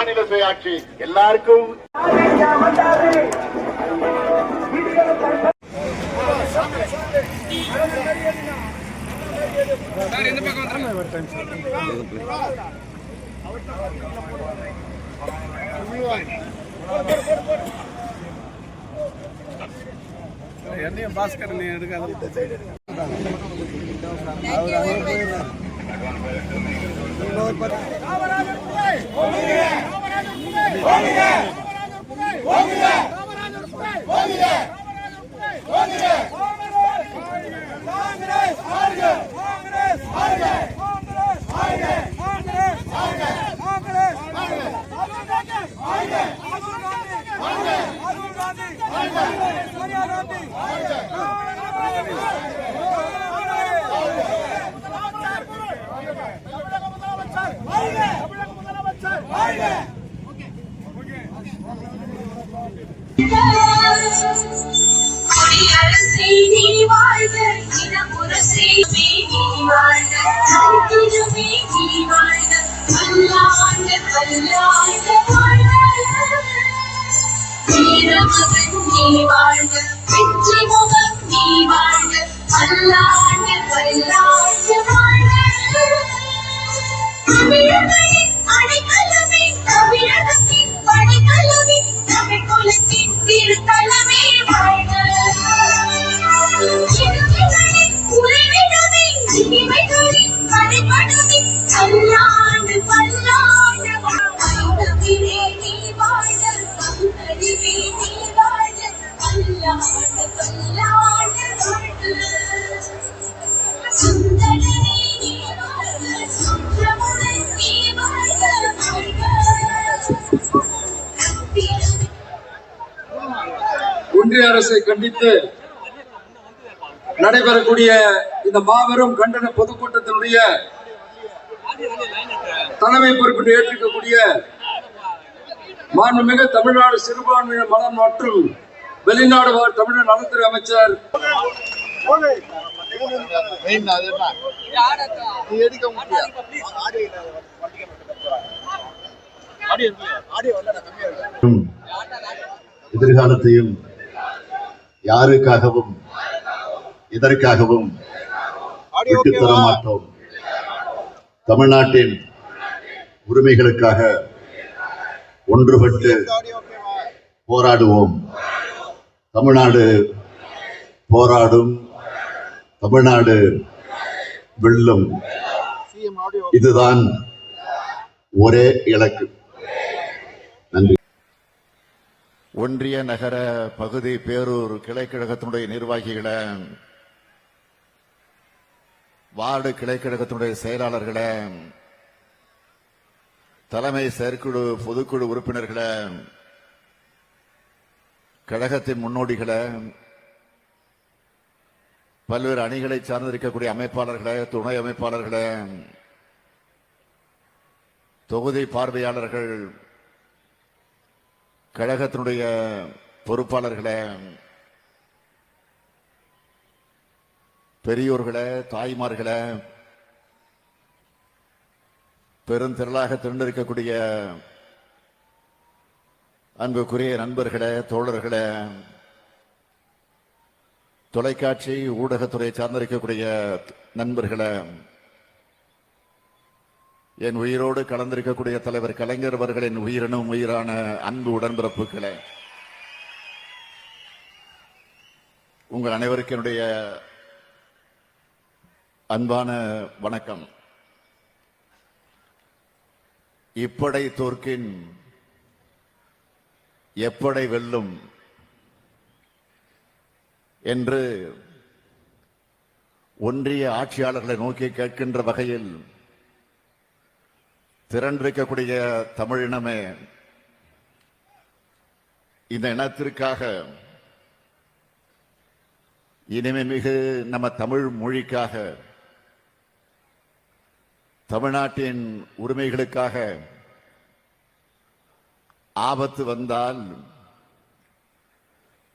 மாநில சுயாட்சி எல்லாருக்கும் என்னையும் பாஸ்கர் நீ எடுக்காத குடியரசே நீ வாழ்க இனமுரசே நீ வாழ்க கருத்திலுமே நீ வாழ்க பல்லாண்டு பல்லாண்டு வாழ்க ஒன்றிய அரசை கண்டித்து நடைபெறக்கூடிய இந்த மாபெரும் கண்டன பொதுக்கூட்டத்தினுடைய தலைமை பொறுப்பினை ஏற்றிருக்கக்கூடிய மாண்புமிகு தமிழ்நாடு சிறுபான்மையினர் மலம் மற்றும் வெளிநாடு வாழ் தமிழர் நலத்துறை அமைச்சர். எதிர்காலத்தையும் யாருக்காகவும் இதற்காகவும் விட்டுத் தர மாட்டோம் தமிழ்நாட்டின் உரிமைகளுக்காக ஒன்றுபட்டு போராடுவோம். தமிழ்நாடு போராடும். தமிழ்நாடு வெல்லும். இதுதான் ஒரே இலக்கு. ஒன்றிய நகர பகுதி பேரூர் கிளைக்கழகத்தினுடைய நிர்வாகிகளை வார்டு கிளைக்கழகத்தினுடைய செயலாளர்களை தலைமை செயற்குழு பொதுக்குழு உறுப்பினர்களை கழகத்தின் முன்னோடிகளை பல்வேறு அணிகளை சார்ந்திருக்கக்கூடிய அமைப்பாளர்களை துணை அமைப்பாளர்களை தொகுதி பார்வையாளர்கள் கழகத்தினுடைய பொறுப்பாளர்களை பெரியோர்களை தாய்மார்களை பெருந்திரளாக திரண்டிருக்கக்கூடிய அன்புக்குரிய நண்பர்களே தோழர்களே தொலைக்காட்சி ஊடகத்துறை சார்ந்திருக்கக்கூடிய நண்பர்களை என் உயிரோடு கலந்திருக்கக்கூடிய தலைவர் கலைஞர் அவர்களின் உயிரினும் உயிரான அன்பு உடன்பிறப்புகளே உங்கள் அனைவருக்கும் என்னுடைய அன்பான வணக்கம். இப்படை தோற்கின் எப்படை வெல்லும் என்று ஒன்றிய ஆட்சியாளர்களை நோக்கி கேட்கின்ற வகையில் திரண்டிருக்கக்கூடிய தமிழினமே இந்த இனத்திற்காக இனிமே மிகு நம்ம தமிழ் மொழிக்காக தமிழ்நாட்டின் உரிமைகளுக்காக ஆபத்து வந்தால்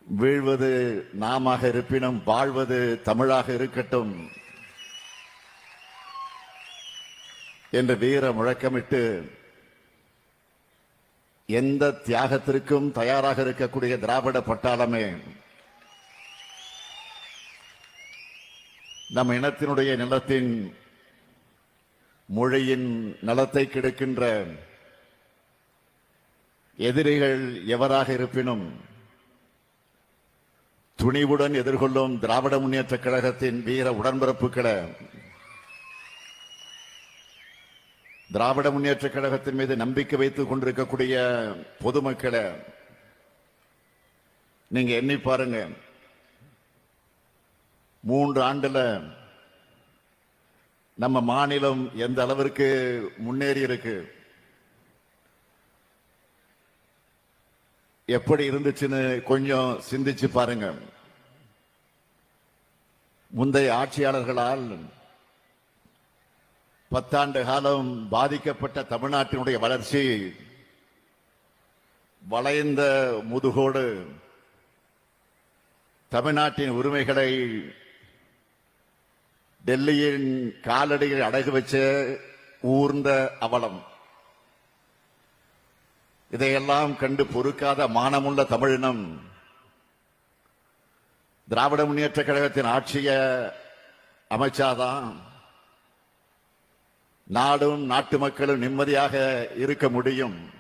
வீழ்வது நாமாக இருப்பினும் வாழ்வது தமிழாக இருக்கட்டும். என்று வீர முழக்கமிட்டு எந்த தியாகத்திற்கும் தயாராக இருக்கக்கூடிய திராவிட பட்டாளமே நம் இனத்தினுடைய நிலத்தின் மொழியின் நலத்தை கெடுக்கின்ற எதிரிகள் எவராக இருப்பினும் துணிவுடன் எதிர்கொள்ளும் திராவிட முன்னேற்ற கழகத்தின் வீர உடன்பிறப்புகளை திராவிட முன்னேற்ற கழகத்தின் மீது நம்பிக்கை வைத்துக் கொண்டிருக்கக்கூடிய பொதுமக்களை நீங்க எண்ணி பாருங்க. மூன்று ஆண்டுல நம்ம மாநிலம் எந்த அளவிற்கு முன்னேறி இருக்கு? எப்படி இருந்துச்சுன்னு கொஞ்சம் சிந்திச்சு பாருங்க. முந்தைய ஆட்சியாளர்களால் பத்தாண்டு காலம் பாதிக்கப்பட்ட தமிழ்நாட்டினுடைய வளர்ச்சி வளைந்த முதுகோடு தமிழ்நாட்டின் உரிமைகளை டெல்லியின் காலடியில் அடகு வச்ச ஊர்ந்த அவலம். இதையெல்லாம் கண்டு பொறுக்காத மானமுள்ள தமிழினம் திராவிட முன்னேற்ற கழகத்தின் ஆட்சியை அமைச்சாதான் நாடும் நாட்டு மக்களும் நிம்மதியாக இருக்க முடியும்.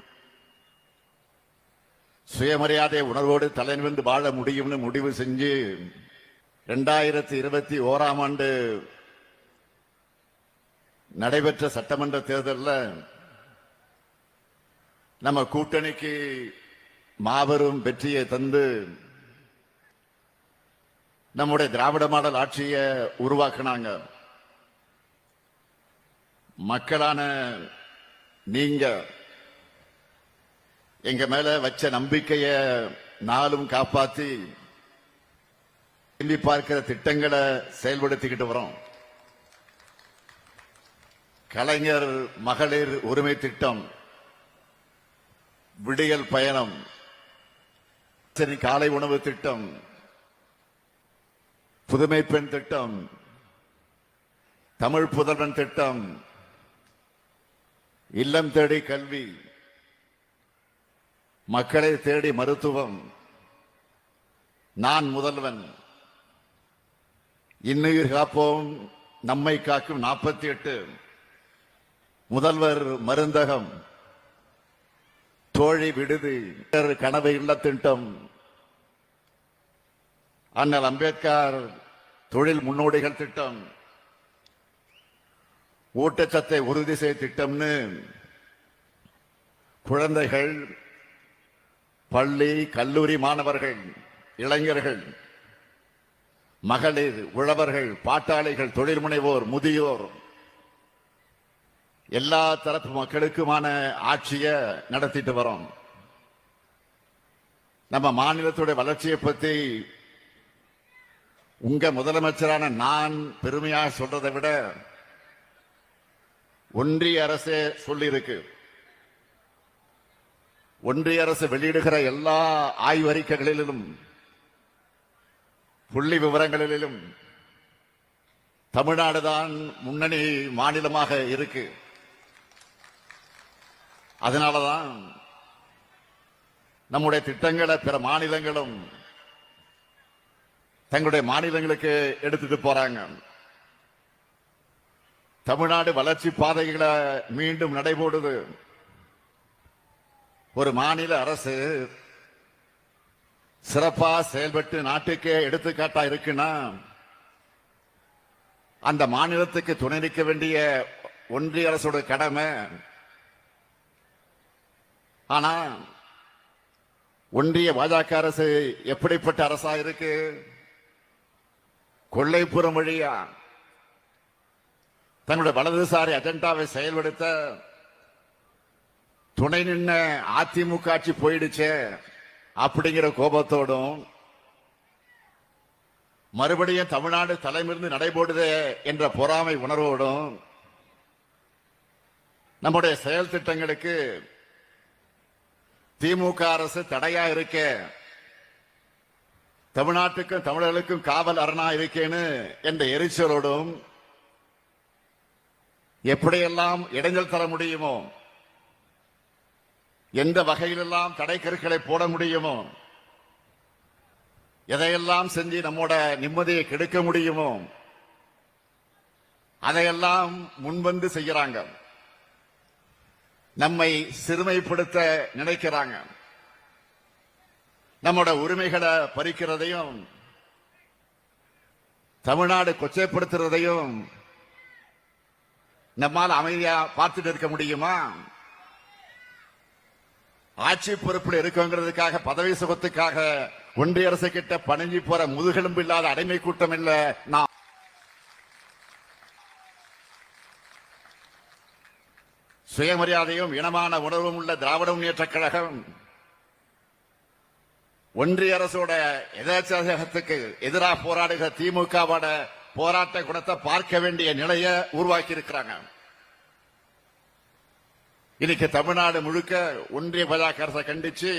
சுயமரியாதை உணர்வோடு தலைநிமிர்ந்து வாழ முடியும்னு முடிவு செஞ்சு ரெண்டாயிரத்தி இருபத்தி ஓராம் ஆண்டு நடைபெற்ற சட்டமன்ற தேர்தலில் நம்ம கூட்டணிக்கு மாபெரும் வெற்றியை தந்து நம்முடைய திராவிட மாடல் ஆட்சியை உருவாக்குனாங்க. மக்களான நீங்க எங்க மேல வச்ச நம்பிக்கைய நாளும் காப்பாத்தி திரும்பி பார்க்கிற திட்டங்களை செயல்படுத்திக்கிட்டு வரோம். கலைஞர் மகளிர் உரிமை திட்டம் விடியல் பயணம் சரி காலை உணவு திட்டம் புதுமை பெண் திட்டம் தமிழ் புதல்வன் திட்டம் இல்லம் தேடி கல்வி மக்களை தேடி மருத்துவம். நான் முதல்வன். இன்னுயிர் காப்போம் நம்மை காக்கும் நாற்பத்தி எட்டு முதல்வர் மருந்தகம். தோழி விடுதி கனவு இல்ல திட்டம். அண்ணல் அம்பேத்கர் தொழில் முன்னோடிகள் திட்டம். ஊட்டச்சத்தை உறுதி செய்ய திட்டம்னு குழந்தைகள் பள்ளி கல்லூரி மாணவர்கள் இளைஞர்கள் மகளிர் உழவர்கள் பாட்டாளிகள் தொழில் முனைவோர் முதியோர் எல்லா தரப்பு மக்களுக்குமான ஆட்சியை நடத்திட்டு வரோம். நம்ம மாநிலத்துடைய வளர்ச்சியை பத்தி உங்க முதலமைச்சரான நான் பெருமையாக சொல்றதை விட ஒன்றிய அரசே சொல்லியிருக்கு. ஒன்றிய அரசு வெளியிடுகிற எல்லா ஆய்வறிக்கைகளிலும் புள்ளி விவரங்களிலும் தமிழ்நாடு தான் முன்னணி மாநிலமாக இருக்கு. அதனாலதான் நம்முடைய திட்டங்களை பிற மாநிலங்களும் தங்களுடைய மாநிலங்களுக்கு எடுத்துட்டு போறாங்க. தமிழ்நாடு வளர்ச்சி பாதைகளை மீண்டும் நடைபோடுது. ஒரு மாநில அரசு சிறப்பா செயல்பட்டு நாட்டுக்கே எடுத்துக்காட்டா இருக்குன்னா அந்த மாநிலத்துக்கு துணை நிற்க வேண்டிய ஒன்றிய அரசோட கடமை. ஆனா ஒன்றிய பாஜக அரசு எப்படிப்பட்ட அரசா இருக்கு? கொள்ளைப்புறம் வழியா தங்களுடைய வலதுசாரி அஜெண்டாவை செயல்படுத்த துணை நின்ன அதிமுக ஆட்சி போயிடுச்சே அப்படிங்கிற கோபத்தோடும் மறுபடியும் தமிழ்நாடு தலைமிருந்து நடைபோடுதே என்ற பொறாமை உணர்வோடும் நம்முடைய செயல் திட்டங்களுக்கு திமுக அரசு தடையா இருக்க. தமிழ்நாட்டுக்கும் தமிழர்களுக்கும் காவல் அரணா இருக்கேன்னு என்ற எரிச்சலோடும் எப்படியெல்லாம் இடைஞ்சல் தர முடியுமோ எந்த வகையிலெல்லாம் தடைக்கருக்களை போட முடியுமோ எதையெல்லாம் செஞ்சு நம்மோட நிம்மதியை கெடுக்க முடியுமோ அதையெல்லாம் முன்வந்து செய்யறாங்க நம்மை சிறுமைப்படுத்த நினைக்கிறாங்க. நம்மோட உரிமைகளை பறிக்கிறதையும் தமிழ்நாடு கொச்சைப்படுத்துறதையும் நம்மால் அமைதியா பார்த்துட்டு இருக்க முடியுமா? ஆட்சி பொறுப்பில் இருக்குங்கிறதுக்காக பதவி சுகத்துக்காக ஒன்றிய அரசு கிட்ட பணிஞ்சு போற முதுகெலும்பு இல்லாத அடிமை கூட்டம் இல்ல நான். சுயமரியாதையும் இனமான உணர்வும் உள்ள திராவிட முன்னேற்ற கழகம் ஒன்றிய அரசோட எதாச்சகத்துக்கு எதிராக போராடுகிற திமுகவோட போராட்ட குணத்தை பார்க்க வேண்டிய நிலையை உருவாக்கி இருக்கிறாங்க இன்னைக்கு தமிழ்நாடு முழுக்க ஒன்றிய பாஜக அரசை கண்டிச்சு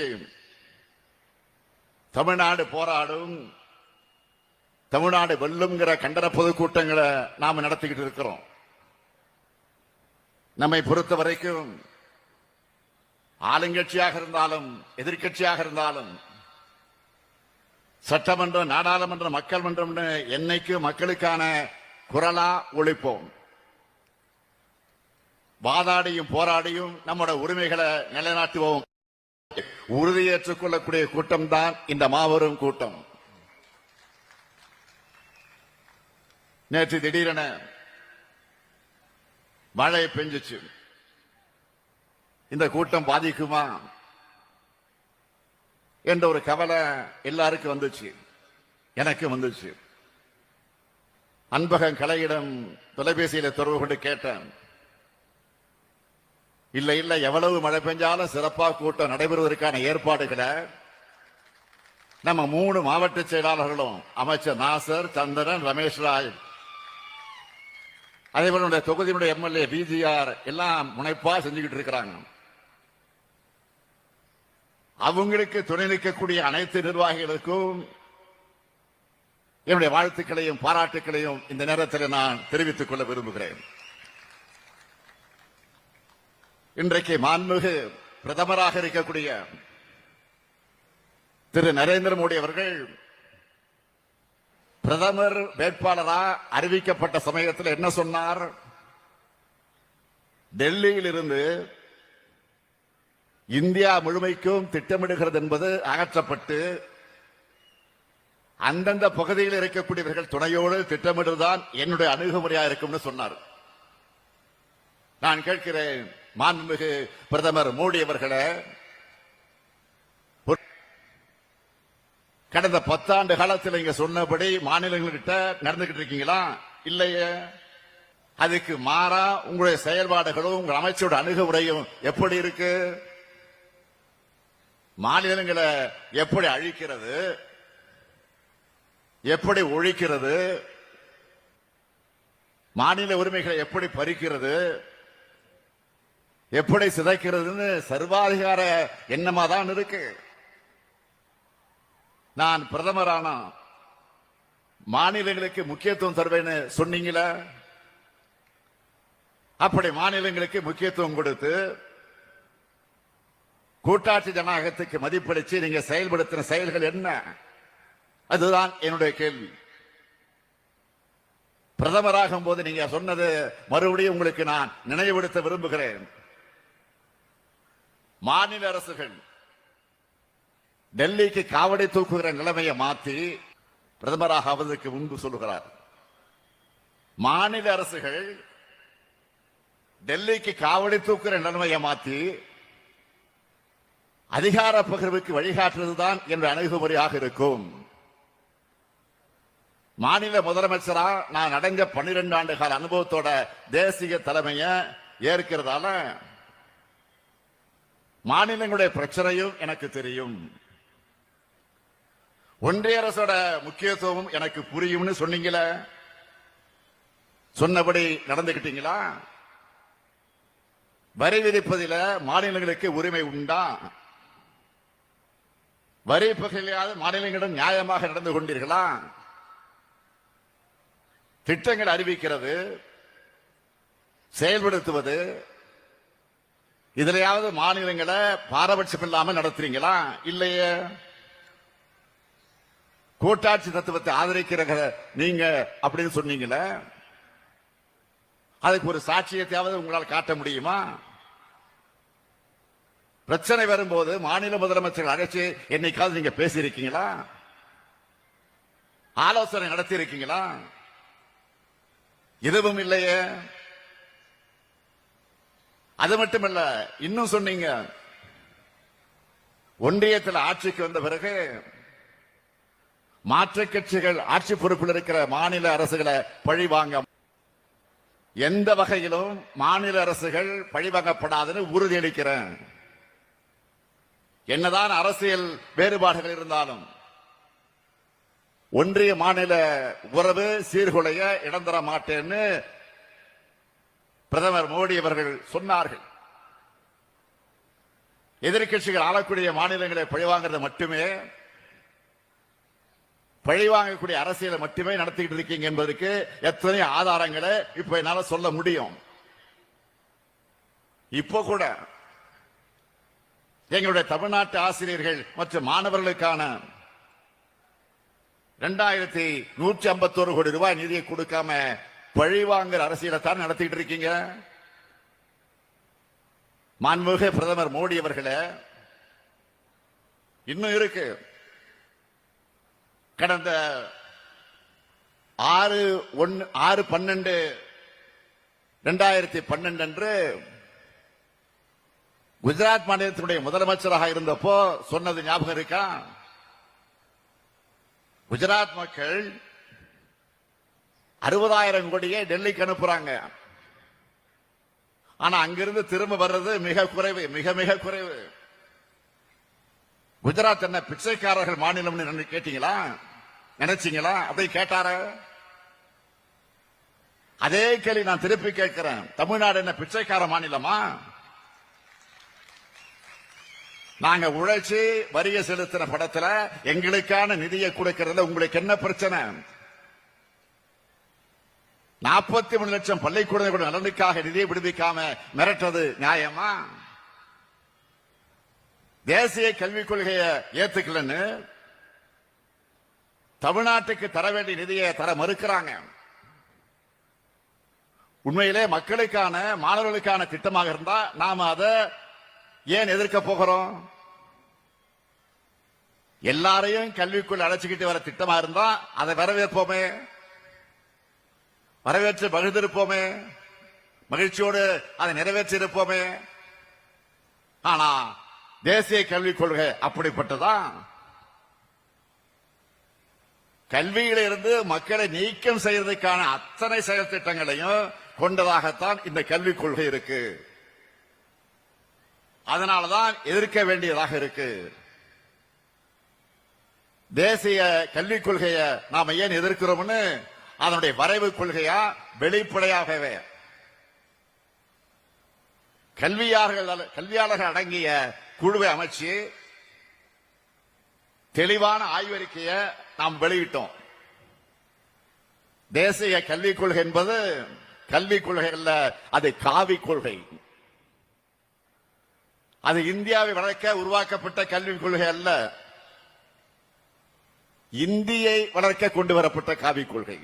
தமிழ்நாடு போராடும் தமிழ்நாடு வெல்லுங்கிற கண்டன பொதுக்கூட்டங்களை நாம நடத்திக்கிட்டு இருக்கிறோம். நம்மை பொறுத்த வரைக்கும் ஆளுங்கட்சியாக இருந்தாலும் எதிர்க்கட்சியாக இருந்தாலும் சட்டமன்றம் நாடாளுமன்றம் மக்கள் மன்றம் என்னைக்கு மக்களுக்கான குரலா ஒழிப்போம். வாதாடியும் போராடியும் நம்முடைய உரிமைகளை நிலைநாட்டுவோம். உறுதியேற்றுக் கொள்ளக்கூடிய கூட்டம் தான் இந்த மாபெரும் கூட்டம். நேற்று திடீரென மழை பெஞ்சிச்சு. இந்த கூட்டம் பாதிக்குமா? என்ற ஒரு கவலை எல்லாருக்கும் வந்துச்சு. எனக்கு வந்துச்சு. அன்பகன் கலையிடம் தொலைபேசியில தொடர்பு கொண்டு கேட்டேன். இல்ல இல்ல எவ்வளவு மழை பெஞ்சாலும் சிறப்பாக கூட்டம் நடைபெறுவதற்கான ஏற்பாடுகளை நம்ம மூணு மாவட்ட செயலாளர்களும் அமைச்சர் நாசர் சந்திரன் ரமேஷ் ராய் அதே போல தொகுதியினுடைய எம்எல்ஏ பிஜிஆர் எல்லாம் முனைப்பா செஞ்சுக்கிட்டு இருக்கிறாங்க. அவங்களுக்கு துணை நிற்கக்கூடிய அனைத்து நிர்வாகிகளுக்கும் என்னுடைய வாழ்த்துக்களையும் பாராட்டுக்களையும் இந்த நேரத்தில் நான் தெரிவித்துக் கொள்ள விரும்புகிறேன். இன்றைக்கு மாண்புமிகு பிரதமராக இருக்கக்கூடிய திரு நரேந்திர மோடி அவர்கள் பிரதமர் வேட்பாளரா அறிவிக்கப்பட்ட சமயத்தில் என்ன சொன்னார்? டெல்லியில் இருந்து இந்தியா முழுமைக்கும் திட்டமிடுகிறது என்பது அகற்றப்பட்டு அந்தந்த பகுதியில் இருக்கக்கூடியவர்கள் துணையோடு திட்டமிடுதான் என்னுடைய அணுகுமுறையா இருக்கும்னு சொன்னார். நான் கேட்கிறேன் மாண்புமிகு பிரதமர் மோடி அவர்களை கடந்த பத்தாண்டு காலத்தில் இங்க சொன்னபடி மாநிலங்கள்கிட்ட நடந்துகிட்டு இருக்கீங்களா? இல்லையே. அதுக்கு மாறா உங்களுடைய செயல்பாடுகளும் உங்கள் அமைச்சரோட அணுகுமுறையும் எப்படி இருக்கு? மாநிலங்களை எப்படி அழிக்கிறது? எப்படி ஒழிக்கிறது? மாநில உரிமைகளை எப்படி பறிக்கிறது? எப்படி சிதைக்கிறதுன்னு சர்வாதிகார எண்ணமா தான் இருக்கு. நான் பிரதமரான மாநிலங்களுக்கு முக்கியத்துவம் தருவேன்னு சொன்னீங்களே? அப்படி மாநிலங்களுக்கு முக்கியத்துவம் கொடுத்து கூட்டாட்சி ஜனநாயகத்துக்கு மதிப்பளிச்சு நீங்க செயல்படுத்தின செயல்கள் என்ன? அதுதான் என்னுடைய கேள்வி. பிரதமராகும் போது நீங்க சொன்னது மறுபடியும் உங்களுக்கு நான் நினைவுபடுத்த விரும்புகிறேன். மாநில அரசுகள் டெல்லிக்கு காவடி தூக்குகிற நிலைமையை மாத்தி பிரதமராக ஆவதற்கு முன்பு சொல்லுகிறார். மாநில அரசுகள் டெல்லிக்கு காவடி தூக்குகிற நிலைமையை மாத்தி அதிகார பகிர்வுக்கு வழிகாட்டுவதுதான் என்ற அணுகுமுறையாக இருக்கும். மாநில முதலமைச்சரா நான் அடைஞ்ச பன்னிரெண்டு ஆண்டு கால அனுபவத்தோட தேசிய தலைமைய ஏற்கிறதால மாநிலங்களுடைய பிரச்சனையும் எனக்கு தெரியும். ஒன்றிய அரசோட முக்கியத்துவம் எனக்கு புரியும்னு சொன்னீங்களே? சொன்னபடி நடந்துகிட்டீங்களா? வரி விதிப்பதில மாநிலங்களுக்கு உரிமை உண்டா? வரி பகையிலாத மாநிலங்களிடம் நியாயமாக நடந்து கொண்டீர்களா? திட்டங்கள் அறிவிக்கிறது செயல்படுத்துவது இதிலையாவது மாநிலங்களை பாரபட்சம் இல்லாமல் நடத்துறீங்களா? இல்லையே. கூட்டாட்சி தத்துவத்தை ஆதரிக்கிற நீங்க அப்படின்னு சொன்னீங்களே அதுக்கு ஒரு சாட்சியத்தையாவது உங்களால் காட்ட முடியுமா? பிரச்சனை வரும்போது மாநில முதலமைச்சர் அழைச்சு என்னைக்காவது நீங்க பேசியிருக்கீங்களா? ஆலோசனை நடத்தி இருக்கீங்களா எதுவும் இல்லையே. அது மட்டுமல்ல இன்னும் சொன்னீங்க ஒன்றியத்தில் ஆட்சிக்கு வந்த பிறகு மாற்றுக் கட்சிகள் ஆட்சி பொறுப்பில் இருக்கிற மாநில அரசுகளை பழிவாங்க எந்த வகையிலும் மாநில அரசுகள் பழிவாங்கப்படாதுன்னு உறுதியளிக்கிறேன். என்னதான் அரசியல் வேறுபாடுகள் இருந்தாலும் ஒன்றிய மாநில உறவு சீர்குலைய இடம் தர மாட்டேன்னு பிரதமர் மோடி அவர்கள் சொன்னார்கள். எதிர்கட்சிகள் ஆளக்கூடிய மாநிலங்களை பழிவாங்கிறது மட்டுமே பழிவாங்கக்கூடிய அரசியலை மட்டுமே நடத்திக்கிட்டு இருக்கீங்க என்பதற்கு எத்தனை ஆதாரங்களை இப்ப என்னால சொல்ல முடியும். இப்போ கூட எங்களுடைய தமிழ்நாட்டு ஆசிரியர்கள் மற்றும் மாணவர்களுக்கான இரண்டாயிரத்தி நூற்றி ஐம்பத்தோரு கோடி ரூபாய் நிதியை கொடுக்காம பழிவாங்கிற அரசியலை தான் நடத்திட்டு இருக்கீங்க? மாண்புமிகு பிரதமர் மோடி அவர்களே இன்னும் இருக்கு. கடந்த ஆறு ஒன்னு ஆறு பன்னெண்டு ரெண்டாயிரத்தி பன்னெண்டு அன்று குஜராத் மாநிலத்தினுடைய முதலமைச்சராக இருந்தப்போ சொன்னது ஞாபகம் இருக்கா? குஜராத் மக்கள் அறுபதாயிரம் கோடியை டெல்லிக்கு அனுப்புறாங்க. ஆனா அங்கிருந்து திரும்ப வர்றது மிக குறைவு மிக மிக குறைவு. குஜராத் என்ன பிச்சைக்காரர்கள் மாநிலம்னு கேட்டீங்களா? நினைச்சீங்களா? அப்படி கேட்டார? அதே கேள்வி நான் திருப்பி கேட்கிறேன். தமிழ்நாடு என்ன பிச்சைக்கார மாநிலமா? நாங்க உழைச்சு வரிய செலுத்தின படத்துல எங்களுக்கான நிதியை கொடுக்கறதுல உங்களுக்கு என்ன பிரச்சனை? நாற்பத்தி மூணு லட்சம் பள்ளிக்கூட நலனுக்காக நிதியை விடுவிக்காம மிரட்டது நியாயமா? தேசிய கல்விக் கொள்கையை ஏத்துக்கலன்னு தமிழ்நாட்டுக்கு தர வேண்டிய நிதியை தர மறுக்கிறாங்க. உண்மையிலே மக்களுக்கான மாணவர்களுக்கான திட்டமாக இருந்தா நாம அதை ஏன் எதிர்க்க போகிறோம்? எல்லாரையும் கல்விக்குள் அழைச்சுக்கிட்டு வர திட்டமா இருந்தா அதை வரவேற்போமே. வரவேற்று மகிழ்ந்திருப்போமே. மகிழ்ச்சியோடு அதை நிறைவேற்றி இருப்போமே ஆனா தேசிய கல்விக் கொள்கை அப்படிப்பட்டதா? கல்வியில இருந்து மக்களை நீக்கம் செய்வதற்கான அத்தனை செயல் திட்டங்களையும் கொண்டதாகத்தான் இந்த கல்விக் கொள்கை இருக்கு. அதனாலதான் எதிர்க்க வேண்டியதாக இருக்கு. தேசிய கல்விக் கொள்கையை நாம ஏன் எதிர்க்கிறோம்னு அதனுடைய வரைவு கொள்கையா வெளிப்படையாகவே. கல்வியாளர்கள் கல்வியாளர்கள் அடங்கிய குழுவை அமைச்சு தெளிவான ஆய்வறிக்கையை நாம் வெளியிட்டோம். தேசிய கல்விக் கொள்கை என்பது கல்விக் கொள்கை அல்ல அது காவி கொள்கை. அது இந்தியாவை வளர்க்க உருவாக்கப்பட்ட கல்விக் கொள்கை அல்ல. இந்தியை வளர்க்க கொண்டு வரப்பட்ட காவிக் கொள்கை.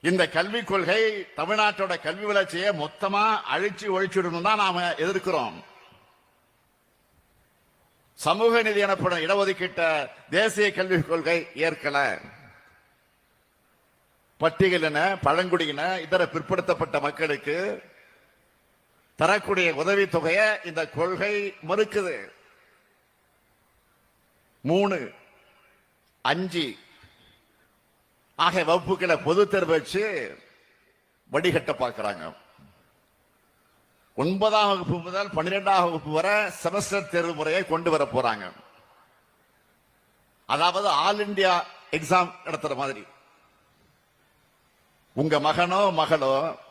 இந்த கல்விக் கொள்கை தமிழ்நாட்டோட கல்வி வளர்ச்சியை மொத்தமா அழிச்சு ஒழிச்சுடணும் தான் நாம எதிர்க்கிறோம். சமூக நிதி எனப்படும் இடஒதுக்கீட்ட தேசிய கல்விக் கொள்கை ஏற்கல. பட்டியலின பழங்குடியின இதர பிற்படுத்தப்பட்ட மக்களுக்கு தரக்கூடிய உதவித்தொகையை இந்த கொள்கை மறுக்குது. மூணு அஞ்சு. ஆகிய வகுப்புகளை பொது தேர்வு வச்சு வடிகட்ட பார்க்கறாங்க. ஒன்பதாம் வகுப்பு முதல் பன்னிரெண்டாம் வகுப்பு வரை செமஸ்டர் தேர்வு முறையை கொண்டு வர போறாங்க. அதாவது ஆல் இந்தியா எக்ஸாம் நடத்துற மாதிரி. உங்க மகனோ மகளோ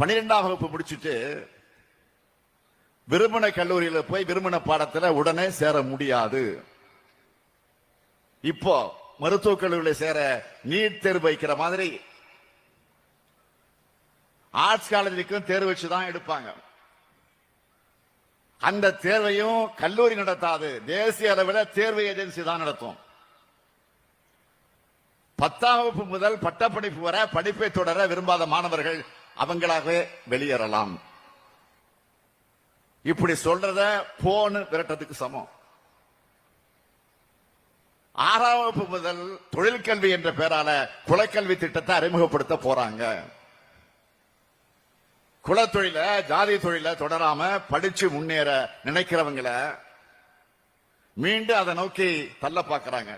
பன்னிரெண்டாம் வகுப்பு முடிச்சுட்டு விரும்பின கல்லூரியில போய் விரும்பின பாடத்துல உடனே சேர முடியாது. இப்போ மருத்துவக் கல்லூரியில் சேர நீட் தேர்வு வைக்கிற மாதிரி ஆர்ட்ஸ் காலேஜுக்கும் தேர்வு வச்சு தான் எடுப்பாங்க. அந்த தேர்வையும் கல்லூரி நடத்தாது. தேசிய அளவில் தேர்வு ஏஜென்சி தான் நடத்தும். பத்தாம் வகுப்பு முதல் பட்டப்படிப்பு வர படிப்பை தொடர விரும்பாத மாணவர்கள் அவங்களாகவே வெளியேறலாம். இப்படி சொல்றத போன்னு விரட்டத்துக்கு சமம். ஆறாம் வகுப்பு முதல் தொழிற்கல்வி என்ற பெயரால குலக்கல்வி திட்டத்தை அறிமுகப்படுத்த போறாங்க. குலத்தொழில ஜாதி தொழில தொடராம படிச்சு முன்னேற நினைக்கிறவங்கள மீண்டும் அதை நோக்கி தள்ள பார்க்கிறாங்க